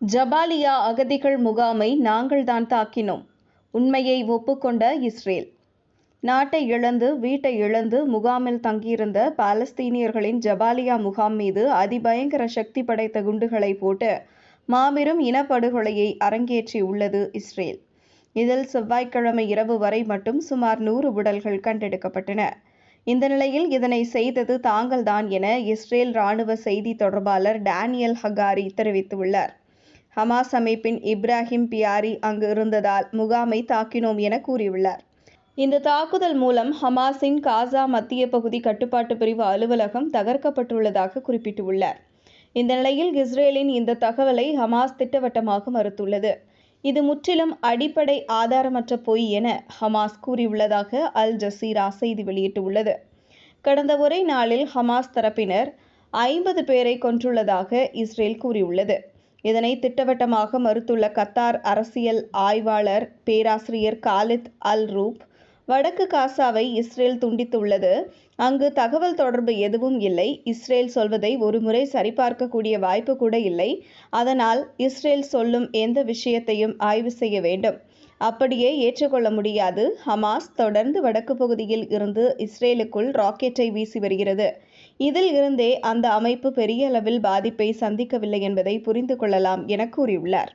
Jabalia அகதிகள் முகாமை நாங்கள்தான் தாக்கினோம். உண்மையை ஒப்புக்கொண்ட இஸ்ரேல். நாட்டை இழந்து வீட்டை இழந்து முகாமில் தங்கியிருந்த பாலஸ்தீனியர்களின் ஜபாலியா முகாம் மீது அதிபயங்கர சக்தி படைத்த குண்டுகளை போட்டு மாபெரும் இனப்படுகொலையை அரங்கேற்றியுள்ளது இஸ்ரேல். இதில் செவ்வாய்க்கிழமை இரவு வரை மட்டும் சுமார் நூறு உடல்கள் கண்டெடுக்கப்பட்டன. இந்த நிலையில் இதனை செய்தது தாங்கள்தான் என இஸ்ரேல் ராணுவ செய்தி தொடர்பாளர் டேனியல் ஹகாரி தெரிவித்துள்ளார். ஹமாஸ் அமைப்பின் இப்ராஹிம் பியாரி அங்கு இருந்ததால் முகாமை தாக்கினோம் என கூறியுள்ளார். இந்த தாக்குதல் மூலம் ஹமாஸின் காசா மத்திய பகுதி கட்டுப்பாட்டு பிரிவு அலுவலகம் தகர்க்கப்பட்டுள்ளதாக குறிப்பிட்டுள்ளார். இந்த நிலையில் இஸ்ரேலின் இந்த தகவலை ஹமாஸ் திட்டவட்டமாக மறுத்துள்ளது. இது முற்றிலும் அடிப்படை ஆதாரமற்ற பொய் என ஹமாஸ் கூறியுள்ளதாக அல் ஜசீரா செய்தி வெளியிட்டுள்ளது. கடந்த ஒரே நாளில் ஹமாஸ் தரப்பினர் ஐம்பது பேரை கொன்றுள்ளதாக இஸ்ரேல் கூறியுள்ளது. இதனை திட்டவட்டமாக மறுத்துள்ள கத்தார் அரசியல் ஆய்வாளர் பேராசிரியர் காலித் அல் ரூப் வடக்கு காசாவை இஸ்ரேல் துண்டித்துள்ளது. அங்கு தகவல் தொடர்பு எதுவும் இல்லை. இஸ்ரேல் சொல்வதை ஒருமுறை சரிபார்க்கக்கூடிய வாய்ப்பு கூட இல்லை. அதனால் இஸ்ரேல் சொல்லும் எந்த விஷயத்தையும் ஆய்வு செய்ய வேண்டும். அப்படியே ஏற்றுக்கொள்ள முடியாது. ஹமாஸ் தொடர்ந்து வடக்கு பகுதியில் இருந்து இஸ்ரேலுக்குள் ராக்கெட்டை வீசி வருகிறது. இதில் இருந்தே அந்த அமைப்பு பெரிய அளவில் பாதிப்பை சந்திக்கவில்லை என்பதை புரிந்து கொள்ளலாம் என கூறியுள்ளார்.